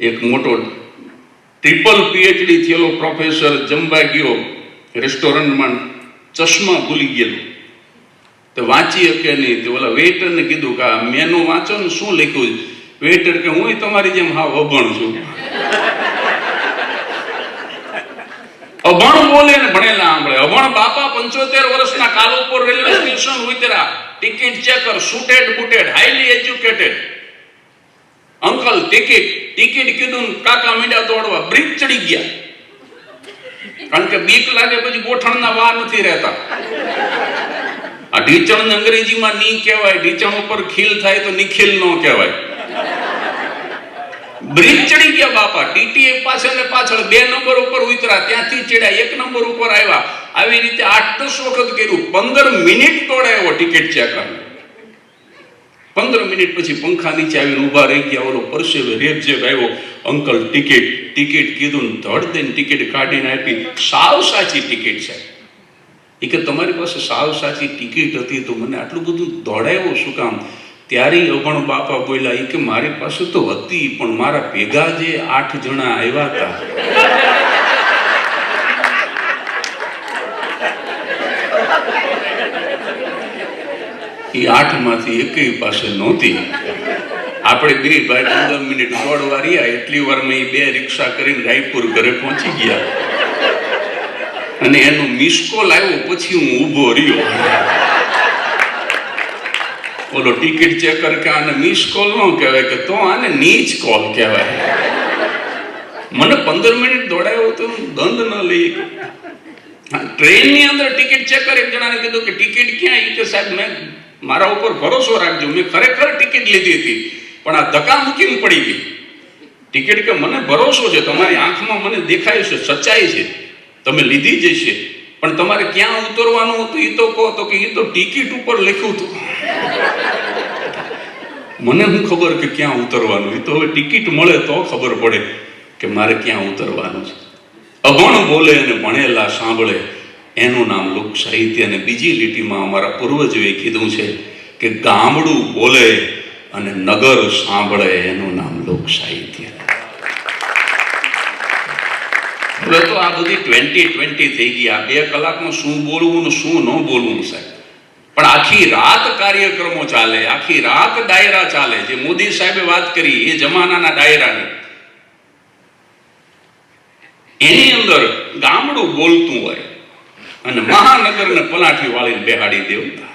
એક મોટો triple PhD થયેલો પ્રોફેસર જમવા ગયો રેસ્ટોરન્ટમાં ચશ્મા ભૂલી ગયેલો. તો વાંચી શકે નહીં? તો ઓલા વેઇટરને કીધું કે આ મેનુ વાંચો ને શું લખ્યું? વેઇટર કે, હું તમારી જેમ હા અભણ છું. અભણ બોલે ને ભણેલા આંબળે. અભણ બાપા પંચોતેર વર્ષના કાલ ઉપર રેલવે સ્ટેશન ઉતરા ticket checker suited booted highly educated uncle ticket ticket કીધું કાકા મીંડા દોડવા બ્રિજ ચડી ગયા. કારણ કે બીક લાગે પછી ગોઠણના વા નથી રહેતા. આ ઢીચણ અંગ્રેજીમાં ની કહેવાય, ઢીચણ ઉપર ખીલ થાય તો નિખિલ નો કહેવાય. બ્રિજ ચડી ગયા બાપા ટીટી પાછળ ને પાછળ બે નંબર ઉપર ઉતરા ત્યાંથી ચડ્યા, એક નંબર ઉપર આવ્યા. આવી રીતે આઠ દસ વખત કર્યું, પંદર મિનિટ દોડાયો ટિકિટ ચેક કરી પંદર મિનિટ પછી પંખા નીચે આવીને ઊભા રહી ગયા, ઓલો પરસેવે રેપ જેબ આવ્યો, અંકલ, ટિકિટ ટિકિટ કીધું ને ધડ દઈને ટિકિટ કાઢીને આપી. સાવ સાચી ટિકિટ છે. એ કે, તમારી પાસે સાવ સાચી ટિકિટ હતી તો મને આટલું બધું દોડાવ્યો શું કામ? ત્યારે અભણ બાપા બોલ્યા એ કે, મારી પાસે તો હતી, પણ મારા ભેગા જે આઠ જણા આવ્યા હતા. એ આઠમાંથી એકેય પાસે નહોતી. આપણે બે ભાઈ પંદર મિનિટ દોડવા રહ્યા, એટલી વારમાં એ બે રિક્ષા કરીને રાયપુર ઘરે પહોંચી ગયા. અને એનો મિસ કોલ આવ્યો, પછી હું ઊભો રહ્યો. ઓલો ટિકિટ ચેકર કે આને મિસ કોલ ન કહેવાય કે તો આને નીચ કોલ કહેવાય. મને પંદર મિનિટ દોડાયો તો દંડ ન લઈ ટ્રેનની અંદર ટિકિટ ચેકર એક જણાને કીધું કે ટિકિટ ક્યાં? એ કે સાહેબ, મેં મારા ઉપર ભરોસો રાખજો. મેં ખરેખર ટિકિટ લીધી હતી, પણ આ ધક્કા મૂકીને પડી ગઈ. ટિકિટ કે મને ભરોસો છે, તમારી આંખમાં મને દેખાય છે, સચ્ચાઈ છે. તમે લીધી જ છે પણ તમારે ક્યાં ઉતરવાનું હતું એ તો કહો તો કે એ તો ટિકિટ ઉપર લખ્યું હતું. મને હું ખબર કે ક્યાં ઉતરવાનું? એ તો હવે ટિકિટ મળે તો ખબર પડે કે મારે ક્યાં ઉતરવાનું છે. અભણ બોલે અને ભણેલા સાંભળે. એનું નામ લોક સાહિત્ય અને બીજી લીટીમાં અમારા પૂર્વજોએ કીધું છે કે ગામડું બોલે અને નગર સાંભળે એનું નામ લોક સાહિત્ય હવે તો આ બધી ટ્વેન્ટી ટ્વેન્ટી થઈ ગઈ. આ બે કલાકમાં શું બોલવું ને શું ન બોલવું સાહેબ? પણ આખી રાત કાર્યક્રમો ચાલે, આખી રાત ડાયરા ચાલે. જે મોદી સાહેબે વાત કરી એ જમાનાના ડાયરાની. એની અંદર ગામડું બોલતું હોય અને મહાનગરને પલાઠી વાળીને બેહાડી દેવતા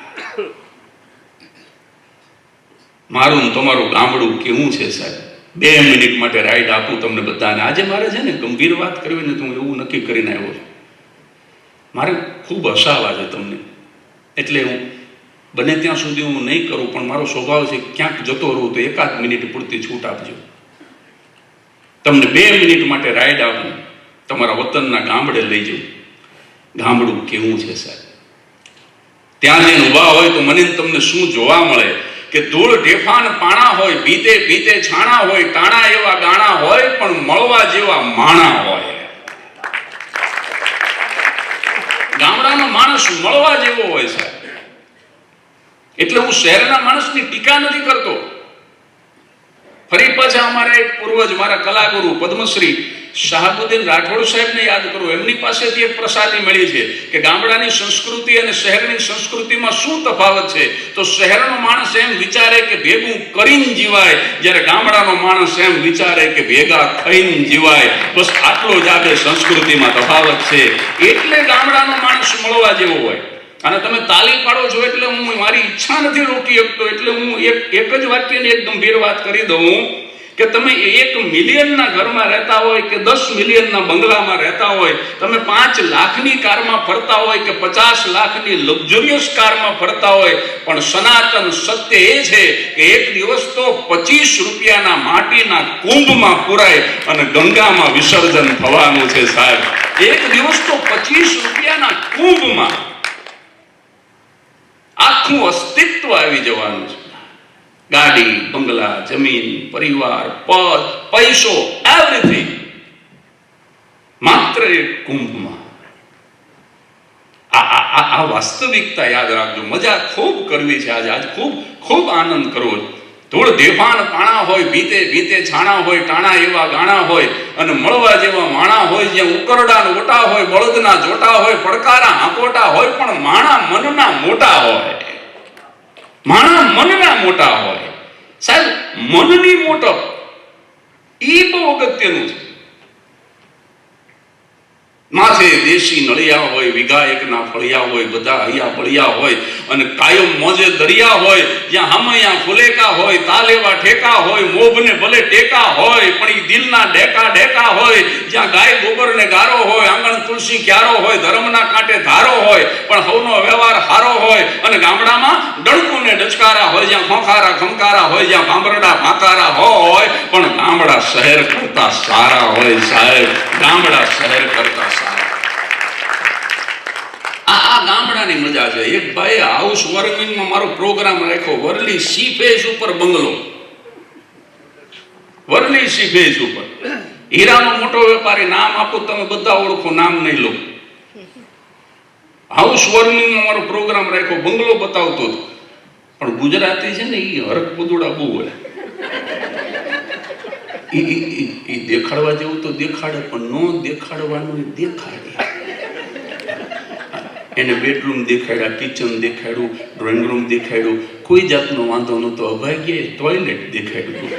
મારું તમારું ગામડું કેવું છે સાહેબ? બે મિનિટ માટે રાઈડ આપું તમને બધાને. આજે મારે છે ને ગંભીર વાત કરવી ને તો હું એવું નક્કી કરીને આવ્યો છું. મારે ખૂબ હસાવા છે તમને. એટલે હું બને ત્યાં સુધી હું નહીં કરું, પણ મારો સ્વભાવ છે ક્યાંક જતો રહું તો એકાદ મિનિટ પૂરતી છૂટ આપજો. તમને બે મિનિટ માટે રાઈડ આપું. તમારા વતનના ગામડે લઈ જાઉં ગામડું કેવું છે સાહેબ? ત્યાં જઈને ઊભા હોય તો મને તમને શું જોવા મળે? કે ધૂળ ઢેફાન પાણા હોય, ભીતે ભીતે છાણા હોય ટાણા એવા ગાણા હોય, પણ મળવા જેવા માણા હોય. ગામડાનો માણસ મળવા જેવો હોય સાહેબ. એટલે હું શહેરના માણસની ટીકા નથી કરતો. ફરી પાછા અમારા એક પૂર્વજ, મારા કલાગુરુ, પદ્મશ્રી શાહબુદ્દીન રાઠોડ સાહેબને યાદ કરો, એમની પાસેથી એક પ્રસાદી મળી છે કે ગામડાની સંસ્કૃતિ અને શહેરની સંસ્કૃતિમાં શું તફાવત છે? તો શહેરનો માણસ એમ વિચારે કે ભેગું કરીને જીવાય, જ્યારે ગામડાનો માણસ એમ વિચારે કે ભેગા થઈને જીવાય. બસ આટલો જ આ સંસ્કૃતિમાં તફાવત છે. એટલે ગામડાનો માણસ મળવા જેવો હોય. અને તમે તાલી પાડો છો એટલે હું મારી ઈચ્છા નથી રોકી શકતો, એટલે હું એક એક જ વાક્યની એક ગંભીર વાત કરી દઉં. કે તમે એક મિલિયનના ઘરમાં રહેતા હોય કે દસ મિલિયનના બંગલામાં રહેતા હોય, તમે પાંચ લાખની કારમાં ફરતા હોય કે પચાસ લાખની લક્ઝરિયસ કારમાં ફરતા હોય, પણ સનાતન સત્ય એ છે કે એક દિવસ તો પચીસ રૂપિયાના માટીના કુંભમાં પુરાય અને ગંગામાં વિસર્જન થવાનું છે સાહેબ. એક દિવસ તો પચીસ રૂપિયાના કુંભમાં આખું અસ્તિત્વ આવી જવાનું છે. ગાડી, બંગલા, જમીન, પરિવાર, પદ, પૈસો એવરીથિંગ માત્ર એક કુંભમાં. આ વાસ્તવિકતા યાદ રાખજો. મજા ખૂબ કરવી છે આજે. આજ ખૂબ ખૂબ આનંદ કરવો ધૂળ ધેફાન પાણા હોય ભીતે ભીતે છાણા હોય, ટાણા એવા ગાણા હોય અને મળવા જેવા માણા હોય જ્યાં ઉકરડા ઓટા હોય, બળદના જોટા હોય, પડકારા હાંકોટા હોય, પણ માણા મનના મોટા હોય. માણા મનના મોટા હોય. સાહેબ મનની મોટપ એ બહુ અગત્યનું છે. માથે દેશી નળિયા હોય વિઘાયકના ફળિયા હોય, બધા હૈયા ફળિયા હોય અને કાયમ મોજે દરિયા હોય, જ્યાં હમૈયા ફુલેકા હોય, તાલેવા ઠેકા હોય, મોભને ભલે ટેકા હોય, પણ એ દિલના ડેકા ડેકા હોય, જ્યાં ગાય ગોબરને ગારો હોય, આંગણ તુલસી ક્યારો હોય, ધર્મના કાંટે ધારો હોય, પણ હવનો વ્યવહાર હારો હોય અને ગામડામાં ડણકું ને ડચકારા હોય, જ્યાં ખોખારા ખમકારા હોય, જ્યાં ભાંભરડા ભાંકારા હોય, પણ ગામડા શહેર કરતા સારા હોય સાહેબ, ગામડા શહેર કરતા સારા આ આ ગામડાની છે. એક ભાઈ હાઉસ વોર્મિંગમાં મારો પ્રોગ્રામ રાખ્યો. વરલી સી ફેસ ઉપર બંગલો. વરલી સી ફેસ ઉપર. હીરાનો મોટો વેપારી, નામ આપો, તમે બધા ઓળખો, નામ નહીં લો. હાઉસ વોર્મિંગમાં મારો પ્રોગ્રામ રાખ્યો. બંગલો બતાવતો હતો. પણ ગુજરાતી છે ને એ હરક પુદુડા બહુ હોય. ઈ દેખાડવા જેવું તો દેખાડે, પણ ન દેખાડવાનું એ દેખાડે. એને બેડરૂમ દેખાડ્યા કિચન દેખાડ્યું ડ્રોઈંગ રૂમ દેખાડ્યું. કોઈ જાતનો વાંધો નહોતો. અભાગ્યે ટોયલેટ દેખાડ્યું.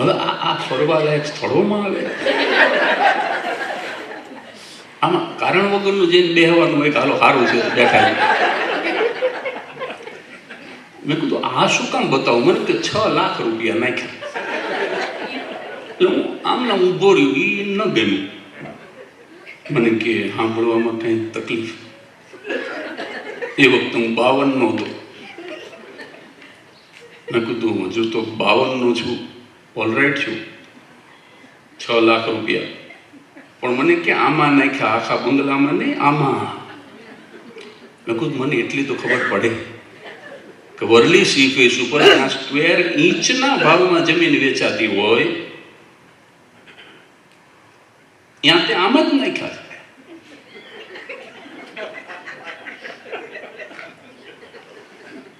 હવે આ આ ફરવાલાયક સ્થળોમાં આવે. આમાં કારણ વગરનું જઈને બેહવાનું એક હાલો સારું છે, બેઠા મેં કીધું, આ શું કામ બતાવું? મને કે છ લાખ રૂપિયા નાખ્યા. એટલે હું આમને ઊભો રહ્યું એ ન ગમ્યું. મને કે સાંભળવામાં કંઈ તકલીફ? એ વખતે હું બાવનનો હતો. મેં કીધું, હજુ તો બાવનનો છું ઓલરાઈટ છું, છ લાખ રૂપિયા. પણ મને કે આમાં નાખ્યા, આખા બંગલામાં નહીં, આમાં. મેં કીધું, મને એટલી તો ખબર પડે કે વરલી સી ફેસ ઉપર આ સ્ક્વેર ઇંચના ભાવમાં જમીન વેચાતી હોય, ત્યાં તે આમ જ નાખ્યા છે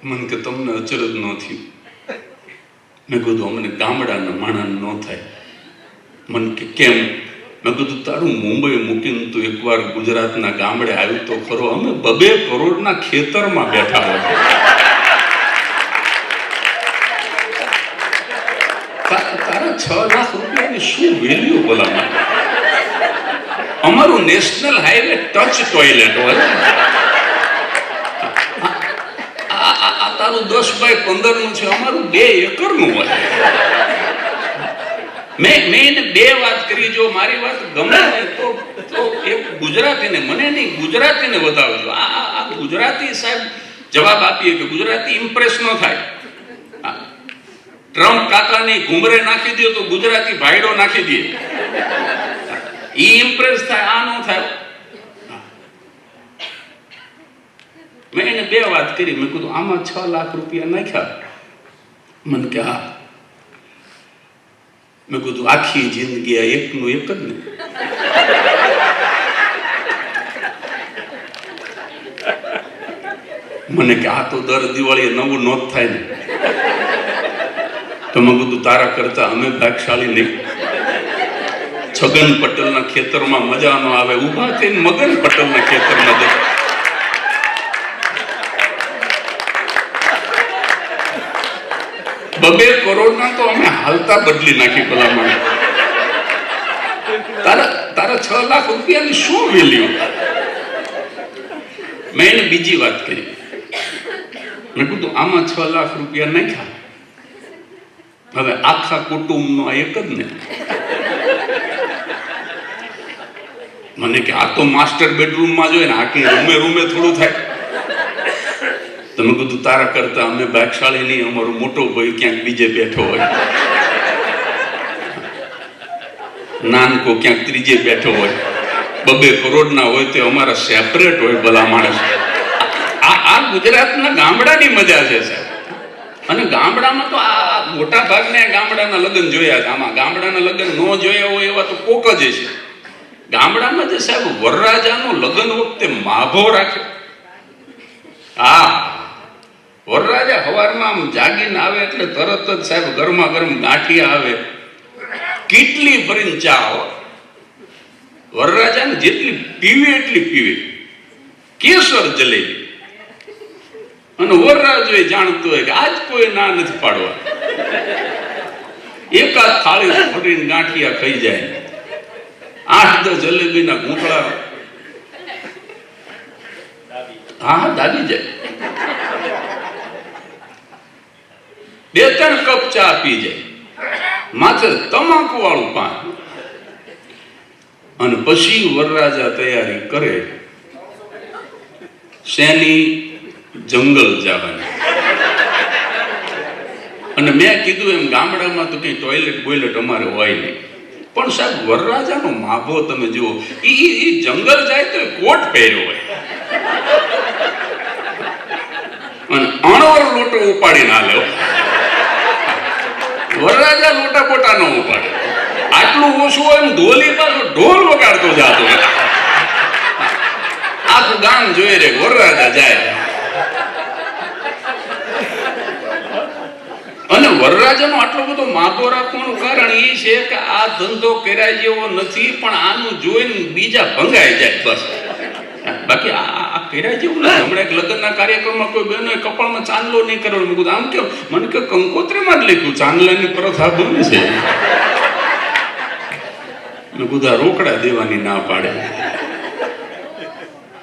મને કે તમને અચરજ ન થયું. મેં કીધું, અમને ગામડાના માણા ન થાય. મને કે કેમ? મેં કીધું, તારું મુંબઈ મૂકીને તું એકવાર ગુજરાતના ગામડે આવ્યું તો ખરો. અમે બબે કરોડના ખેતરમાં બેઠા હોય. તારા છ લાખ રૂપિયાની શું વેલ્યુ બોલામાં અમારું નેશનલ હાઈવે ટચ ટોયલેટ હોય આ- આ આ તારું દસ બાય પંદરનું છે, અમારું બે એકરનું હોય. મેં મેં બે વાત કરી, જો મારી વાત ગમે ને, તો તો એક ગુજરાતીને, મને નહીં, ગુજરાતીને વધાવજો. આ, આ- ગુજરાતી સાહેબ જવાબ આપીએ કે ગુજરાતી ઇમ્પ્રેસ ન થાય. ટ્રમ્પ કાકાની ઘુમરે નાખી દે તો ગુજરાતી ભાઈડો નાખી દે. ઈ ઇમ્પ્રેસ થાય, આ ન થાય મેં એને બે વાત કરી. મેં કીધું, આમાં છ લાખ રૂપિયા નાખ્યા. મને કે, હા. મેં કીધું, આખી જિંદગી આ એકનું એક જ ને. મને કે આ તો દર દિવાળીએ નવું નોંધ થાય ને. તો મેં કીધું, તારા કરતા અમે ભાગશાળી નહીં. છગન પટેલના ખેતરમાં મજા ન આવે. ઊભા થઈને મગન પટેલના ખેતરમાં જતા બબે કરોડના તો અમે હાલતા બદલી નાખી ભલામણ. તારા તારા છ લાખ રૂપિયાની શું વેલ્યુ? મેં એને બીજી વાત કરી. મેં કીધું, આમાં છ લાખ રૂપિયા નાખ્યા. હવે આખા કુટુંબનો એક જ ને. મને કે, આ તો માસ્ટર બેડરૂમમાં જોઈએ ને આખી રૂમે રૂમે થોડું થાય. તમે કીધું, તારા કરતા અમે ભાગશાળી નહીં અમારો મોટો ભાઈ ક્યાંક બીજે બેઠો હોય. નાનકો ક્યાંક ત્રીજે બેઠો હોય. બબે કરોડના હોય તે અમારા સેપરેટ હોય ભલા માણસ. આ ગુજરાતના ગામડાની મજા છે, સાહેબ. અને ગામડામાં તો આ આ મોટા ભાગને ગામડાના લગ્ન જોયા છે. આમાં ગામડાના લગ્ન ન જોયા હોય એવા તો કોક જ છે ગામડામાં જે સાહેબ વરરાજાનું લગ્ન વખતે માભો રાખે. હા. વરરાજા સવારમાં આમ જાગીને આવે એટલે તરત જ સાહેબ ગરમા ગરમ ગાંઠિયા આવે. કેટલી ભરીને ચા આવે વરરાજાને જેટલી પીવે એટલી પીવે. કેસર જલેબી. અને વરરાજો જાણતો હોય કે આજ કોઈ ના નથી પાડવા. એકાદ થાળી ફરીને ગાંઠિયા ખાઈ જાય. આઠ દસ જલેબીના ઘૂંટડા હા હા દાબી જાય. બે ત્રણ કપ ચા પી જાય. માથે તમાકુ વાળું પાન. અને પછી વરરાજા તૈયારી કરે. શેની? જંગલ જવાની. અને મેં કીધું એમ ગામડામાં તો કઈ ટોયલેટ બોયલેટ અમારે હોય નહીં. પણ સાહેબ, વરરાજાનો માભો તમે જુઓ એ ઈ જંગલ જાય તો કોટ પહેર્યો હોય. અને અણવર લોટો ઉપાડી ના લ્યો વરરાજા લોટા પોટા ન ઉપાડે. આટલું ઓછું એમ ધોલી પાછો ઢોલ વગાડતો જાતો આખું ગામ જોઈ રે વરરાજા જાય. અને વરરાજાનો આટલો બધો માગો રાખવાનું કારણ એ છે કે આ ધંધો કર્યા જેવો નથી, પણ આનું જોઈને બીજા ભંગાઈ જાય બસ. બાકી આ કર્યા જેવું નથી. હમણાં એક લગ્નના કાર્યક્રમમાં કોઈ બહેનોએ કપાળમાં ચાંદલો નહીં કરવાનો મેં કીધું આમ કેમ? મને કે કંકોત્રીમાં જ લખ્યું ચાંદલાની પ્રથા બંધ છે. મેં કીધું રોકડા દેવાની ના પાડે.